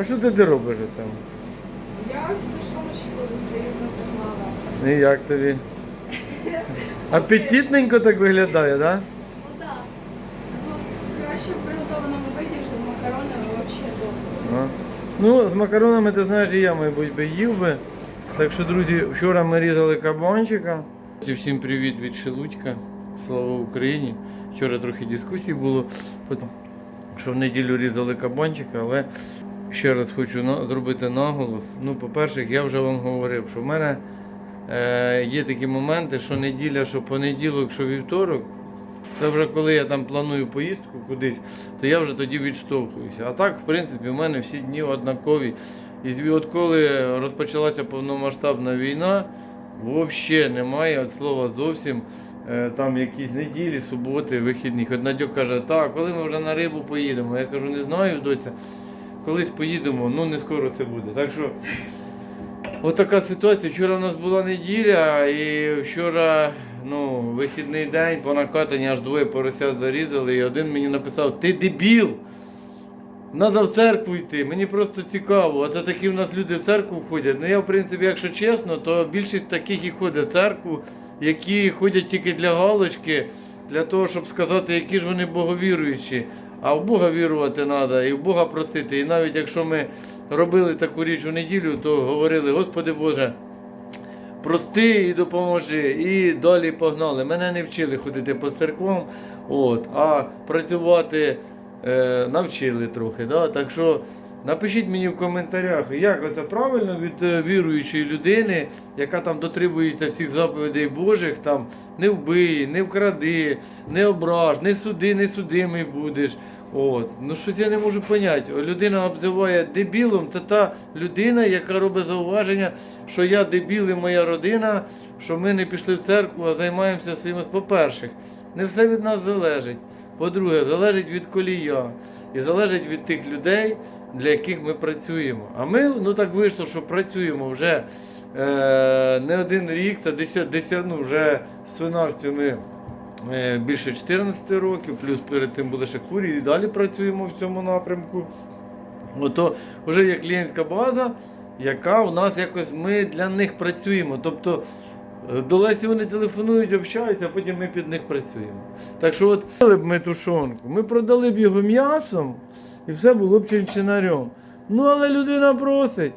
А що ти, робиш там? Я ось тушоночку достаю за. І як тобі? Апетитненько так виглядає, так? Да? Ну так. Ну, краще в приготованому виді, вже з макаронами взагалі добре. Ну, з макаронами, ти знаєш, і я, мабуть, би їв би. Так що, друзі, вчора ми різали кабанчика. Всім привіт від Шелудька. Слава Україні. Вчора трохи дискусій було, що в неділю різали кабанчика, але ще раз хочу зробити наголос. Ну, по-перше, я вже вам говорив, що в мене е, є такі моменти, що неділя, що понеділок, що вівторок. Це вже коли я там планую поїздку кудись, то я вже тоді відштовхуюся. А так, в принципі, в мене всі дні однакові. І от коли розпочалася повномасштабна війна, взагалі немає від слова зовсім е, там якісь неділі, суботи, вихідних. От каже, так, коли ми вже на рибу поїдемо? Я кажу, не знаю, доця. Колись поїдемо, ну не скоро це буде. Так що Отака ситуація. Вчора у нас була неділя, і вчора ну, вихідний день по накатанні аж двоє поросят зарізали, і один мені написав: Ти дебіл! Треба в церкву йти. Мені просто цікаво. Це такі в нас люди в церкву ходять. Ну я, в принципі, якщо чесно, то більшість таких і ходить в церкву, які ходять тільки для галочки, для того, щоб сказати, які ж вони боговіруючі. А в Бога вірувати треба, і в Бога просити. І навіть якщо ми робили таку річ у неділю, то говорили, Господи Боже, прости і допоможи. І далі погнали. Мене не вчили ходити по церквам, от, а працювати е, навчили трохи. Да? Так що напишіть мені в коментарях, як це правильно від е, віруючої людини, яка там дотримується всіх заповідей Божих, там не вбий, не вкради, не ображ, не суди, не судимий будеш. От. Ну щось я не можу поняти. Людина обзиває дебілом, це та людина, яка робить зауваження, що я дебіл і моя родина, що ми не пішли в церкву, а займаємося своїм. По-перше, не все від нас залежить. По-друге, залежить від колія і залежить від тих людей, для яких ми працюємо. А ми, ну так вийшло, що працюємо вже е, не один рік, це 10, 10, ну, вже в свинарстві ми е, більше 14 років, плюс перед тим були ще курі, і далі працюємо в цьому напрямку. Ото вже є клієнтська база, яка у нас якось ми для них працюємо. Тобто до Лесі вони телефонують, общаються, а потім ми під них працюємо. Так що от б ми тушонку, ми продали б його м'ясом і все було б чинчинарем. Ну але людина просить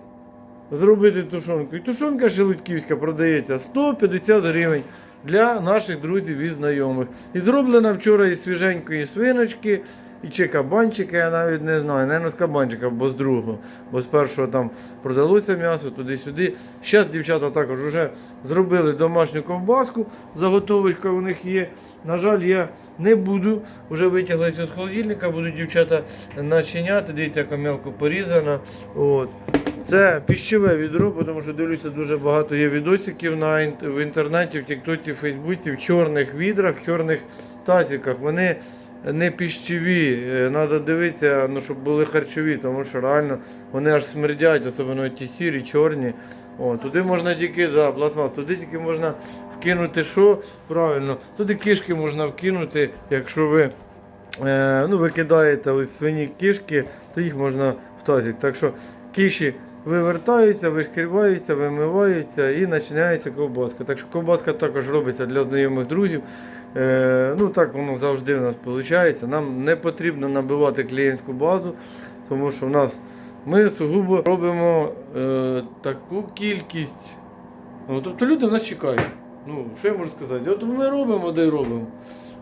зробити тушонку. І тушонка шелудьківська продається 150 гривень для наших друзів і знайомих. І зроблена вчора із свіженької свиночки, і чи кабанчика, я навіть не знаю. Не з кабанчика, бо з другого. Бо з першого там продалося м'ясо туди-сюди. Зараз дівчата також вже зробили домашню ковбаску. Заготовочка у них є. На жаль, я не буду. Вже витягли з холодильника, будуть дівчата начиняти. Дивіться, яка мелко порізана. От. Це піщове відро, тому що дивлюся, дуже багато є відосиків на в інтернеті, в Тіктоці, в Фейсбуці, в чорних відрах, в чорних тазиках. Вони не піщові. Треба дивитися, ну, щоб були харчові, тому що реально вони аж смердять, особливо ті сірі, чорні. О, туди можна тільки, да, пластмас, туди тільки можна вкинути що? Правильно, туди кишки можна вкинути, якщо ви е, ну, викидаєте ось свині кишки, то їх можна в тазик. Так що киші вивертаються, вишкрібаються, вимиваються і починається ковбаска. Так що ковбаска також робиться для знайомих друзів. Е, ну так воно завжди в нас виходить. Нам не потрібно набивати клієнтську базу, тому що в нас ми сугубо робимо е, таку кількість. Ну, тобто люди нас чекають. Ну, що я можу сказати? От ми робимо, де й робимо.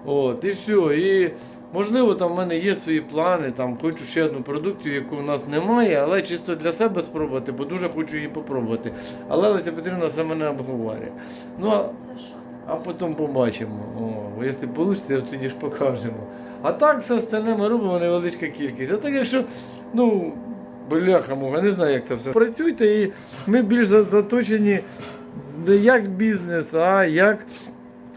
От, і все. І можливо, там в мене є свої плани, там хочу ще одну продукцію, яку в нас немає, але чисто для себе спробувати, бо дуже хочу її попробувати. Але Леся Петрівна все мене обговорює. Ну, а, Це що? А потім побачимо. О, якщо вийде, то тоді ж покажемо. А так все остальне ми робимо невеличка кількість. А так якщо, ну, бляха муха, не знаю, як це все. Працюйте і ми більш заточені не як бізнес, а як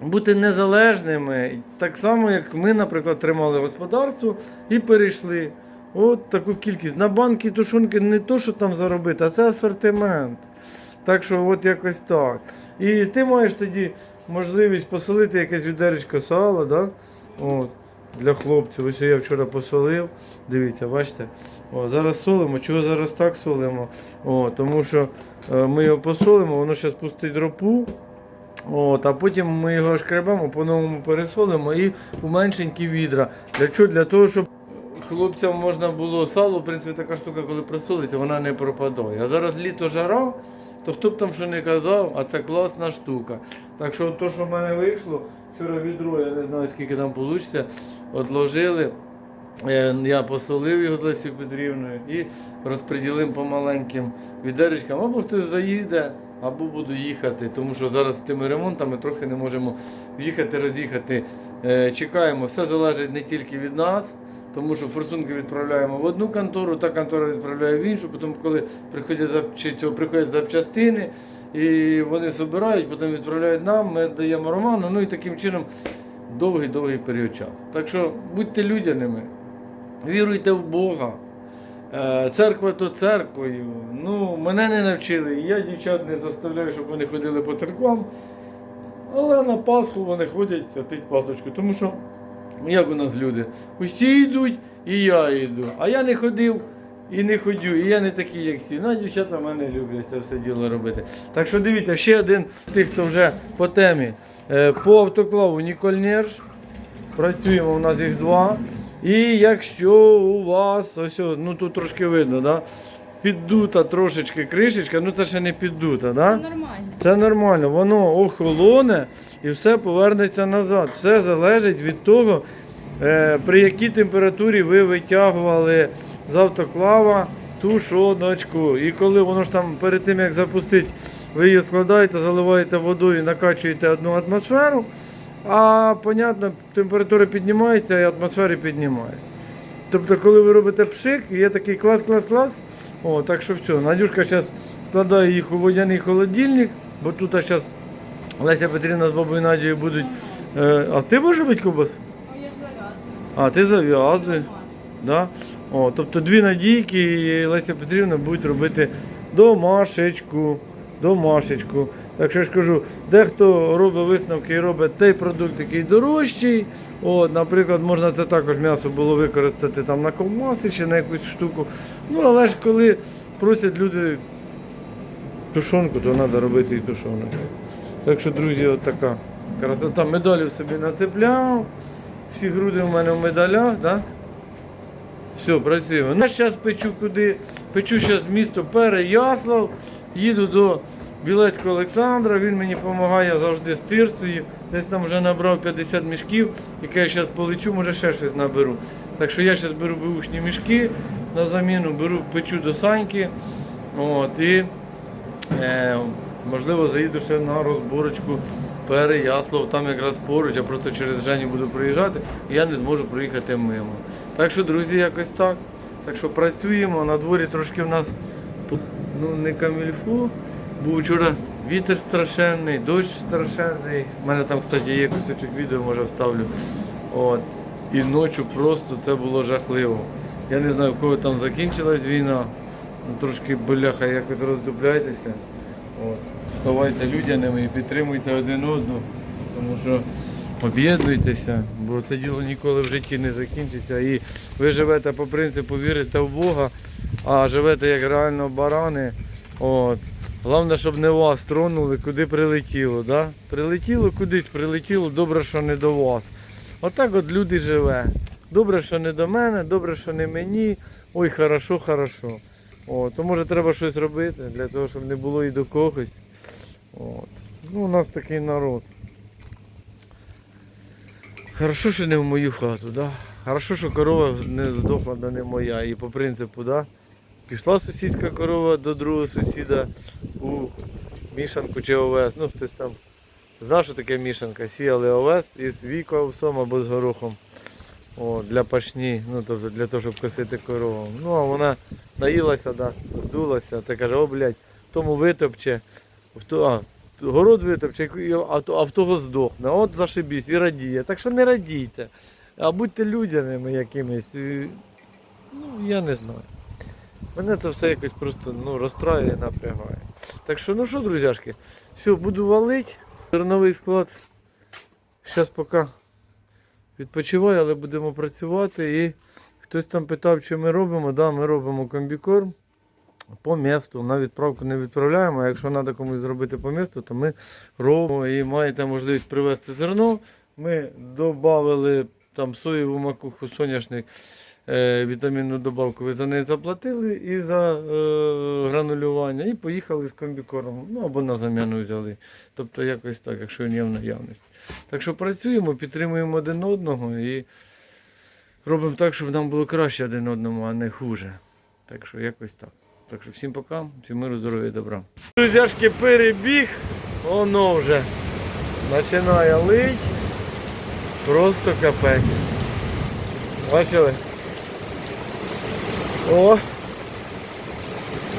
бути незалежними. Так само, як ми, наприклад, тримали господарство і перейшли. От таку кількість. На банки тушонки не то, що там заробити, а це асортимент. Так що от якось так. І ти маєш тоді можливість поселити якесь відеречко сала, да? От. для хлопців. Ось я вчора посолив. Дивіться, бачите? О, зараз солимо. Чого зараз так солимо? О, тому що е, ми його посолимо, воно зараз пустить ропу. От, а потім ми його шкребемо, по-новому пересолимо і у меншенькі відра. Для чого? Для того, щоб хлопцям можна було сало, в принципі, така штука, коли просолиться, вона не пропадає. А зараз літо жара, то хто б там що не казав, а це класна штука. Так що то, що в мене вийшло, вчора відро, я не знаю скільки там вийде, отложили. Е, Я посолив його з Лесією Петрівною і розподілив по маленьким відеречкам. Або хтось заїде, або буду їхати, тому що зараз з тими ремонтами трохи не можемо в'їхати, роз'їхати. Е, Чекаємо, все залежить не тільки від нас, тому що форсунки відправляємо в одну контору, та контора відправляє в іншу, потім, коли приходять, зап- приходять запчастини, і вони збирають, потім відправляють нам, ми даємо Роману, ну і таким чином довгий-довгий період часу. Так що будьте людяними, віруйте в Бога. Е, Церква то церквою. Ну, мене не навчили. Я дівчат не заставляю, щоб вони ходили по церквам. Але на Пасху вони ходять святить Пасочку. Тому що, як у нас люди, усі йдуть, і я йду. А я не ходив і не ходю. І я не такий, як всі. Ну, дівчата мене люблять це все діло робити. Так що дивіться, ще один тих, хто вже по темі. Е, По автоклаву Ніколь Нерш. Працюємо, у нас їх два. І якщо у вас, ось, ну тут трошки видно, да? Піддута трошечки кришечка, ну це ще не піддута, да? Це нормально. Це нормально, воно охолоне і все повернеться назад. Все залежить від того, е, при якій температурі ви витягували з автоклава тушоночку. І коли воно ж там перед тим як запустити, ви її складаєте, заливаєте водою, накачуєте одну атмосферу, а понятно, температура піднімається і атмосфера піднімається. Тобто, коли ви робите пшик, є такий клас-клас-клас. О, так що все. Надюшка зараз складає їх у водяний холодильник, бо тут зараз Леся Петрівна з бабою Надією будуть. Е, а ти можеш робити ковбасу? Ну я ж зав'язую. А, ти зав'язуєш. Да? О, тобто дві надійки і Леся Петрівна будуть робити домашечку. Домашечку. Так що я ж кажу, дехто робить висновки і робить той продукт, який дорожчий. От, наприклад, можна це також м'ясо було використати там на ковбаси чи на якусь штуку. Ну, але ж коли просять люди тушонку, то треба робити і тушоночку. Так що, друзі, от така красота. Медалів собі нацепляв. Всі груди у мене в медалях, да? Все, працюємо. Ну, зараз печу куди? Печу зараз місто Переяслав, їду до Білецького Олександра, він мені допомагає завжди з тирсою. Десь там вже набрав 50 мішків, яке я зараз полечу, може ще щось наберу. Так що я зараз беру бушні мішки на заміну, беру, печу до саньки. От, і Е, можливо, заїду ще на розборочку Переяслав, там якраз поруч, я просто через Женю буду проїжджати, і я не зможу проїхати мимо. Так що, друзі, якось так. Так що працюємо, на дворі трошки в нас ну, не камільфу, був вчора вітер страшенний, дощ страшенний. У мене там, кстати, є кусочок відео, може вставлю. От. І ночі просто це було жахливо. Я не знаю, в кого там закінчилась війна. Ну, трошки бляха якось роздупляйтеся. От. Ставайте людяними і підтримуйте один одного, тому що об'єднуйтеся, бо це діло ніколи в житті не закінчиться. І ви живете по принципу вірите в Бога, а живете як реально барани. От. Головне, щоб не вас тронули, куди прилетіло. Да? Прилетіло кудись, прилетіло, добре, що не до вас. Отак от люди живе. Добре, що не до мене, добре, що не мені. Ой, хорошо, хорошо. О, то може треба щось робити для того, щоб не було і до когось. От. Ну, у нас такий народ. Хорошо, що не в мою хату, да? Хорошо, що корова не здохла, да не моя. І по принципу, да? Пішла сусідська корова до другого сусіда у мішанку чи овес. Ну, хтось там знав, що таке мішанка. Сіяли овес із віко овсом або з горохом. О, для пашні, ну тобто для того, щоб косити корову. Ну, а вона наїлася, да, здулася, та каже, о, блядь, тому витопче, то, а, город витопче, а, а в того здохне. От зашибісь і радіє. Так що не радійте, а будьте людяними якимись. Ну, я не знаю. Мене це все якось просто ну, розстраює напрягає. Так що, ну що, друзяшки, все, буду валити. Зерновий склад. Зараз поки відпочивай, але будемо працювати. І хтось там питав, що ми робимо. Да, ми робимо комбікорм по місту. На відправку не відправляємо. А якщо треба комусь зробити по місту, то ми робимо і маєте можливість привезти зерно. Ми додали там соєву макуху, соняшник, вітамінну добавку. Ви за неї заплатили і за е, гранулювання, і поїхали з комбікормом. Ну або на заміну взяли. Тобто якось так, якщо є в наявності. Так що працюємо, підтримуємо один одного і робимо так, щоб нам було краще один одному, а не хуже. Так що якось так. Так що всім пока, всім миру, здоров'я і добра. Друзяшки, перебіг, воно вже починає лить. Просто капець. Бачили? О!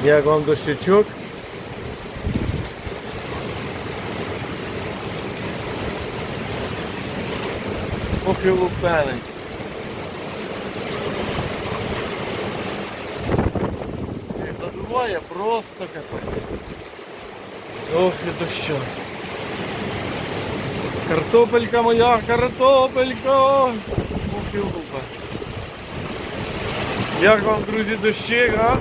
Як вам дощечок? Ох і лупенить. І Задуває просто капець. Ох і дощок. Картопелька моя, картопелька. Ох і лупа. Як вам, друзі, дощик, а?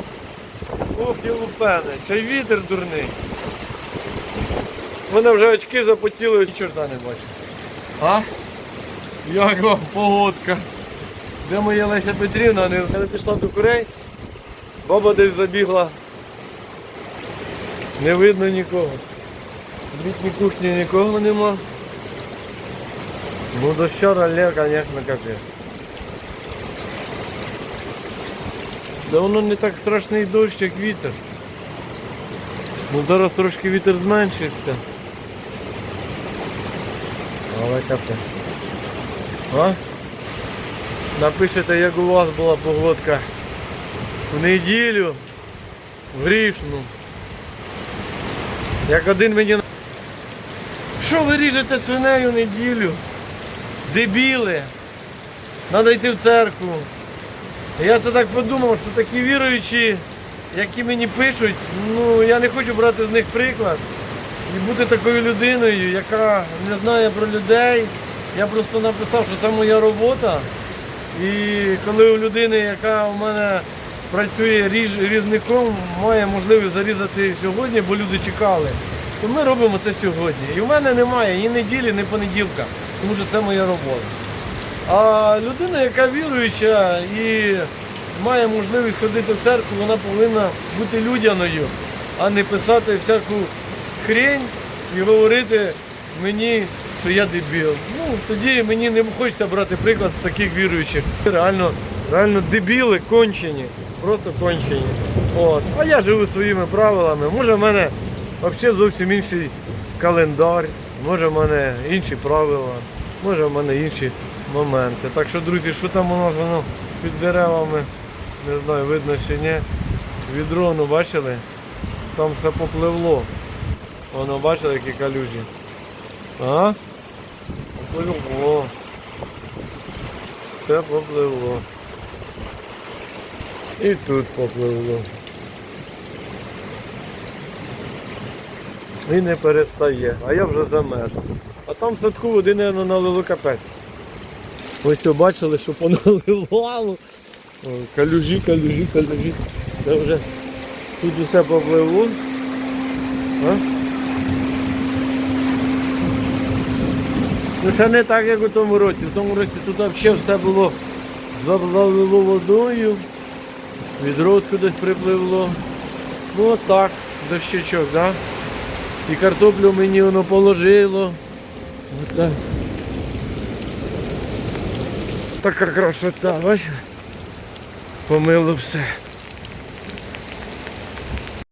Ох і лупене. Цей вітер дурний. У мене вже очки запотіли, чорта не бачу. А? Як вам погодка? Де моя Леся Петрівна? Не не пішла до курей. Баба десь забігла. Не видно нікого. В літній кухні нікого нема. Ну доща рале, конечно, капець. Да воно не так страшний дощ, як вітер. Ну зараз трошки вітер зменшився. Але капець. А? Напишете, як у вас була погодка в неділю, в грішну. Як один мені... Що ви ріжете свинею в неділю? Дебіли. Треба йти в церкву. Я це так подумав, що такі віруючі, які мені пишуть, ну я не хочу брати з них приклад і бути такою людиною, яка не знає про людей. Я просто написав, що це моя робота. І коли у людини, яка у мене працює ріж, різником, має можливість зарізати сьогодні, бо люди чекали, то ми робимо це сьогодні. І в мене немає ні неділі, ні понеділка, тому що це моя робота. А людина, яка віруюча і має можливість ходити в церкву, вона повинна бути людяною, а не писати всяку хрень і говорити мені, що я дебіл. Ну, тоді мені не хочеться брати приклад з таких віруючих. Реально, реально дебіли кончені, просто кончені. От. А я живу своїми правилами. Може в мене взагалі зовсім інший календар, може в мене інші правила, може в мене інші моменти. Так що, друзі, що там у нас воно під деревами, не знаю, видно чи ні. Відро, ну бачили? Там все попливло. Воно бачили, які калюжі. А? Попливло. Все попливло. І тут попливло. І не перестає. А я вже замерз. А там в садку води, мабуть, налило капець. Ось ви бачили, що поналивало. Калюжі, калюжі, калюжі. Це вже тут усе попливло. А? Ну ще не так, як у тому році. В тому році тут взагалі все було залило водою, відро кудись припливло. Ну от так, дощечок, да? І картоплю мені воно положило. Отак. Така красота, бачиш? Помило все.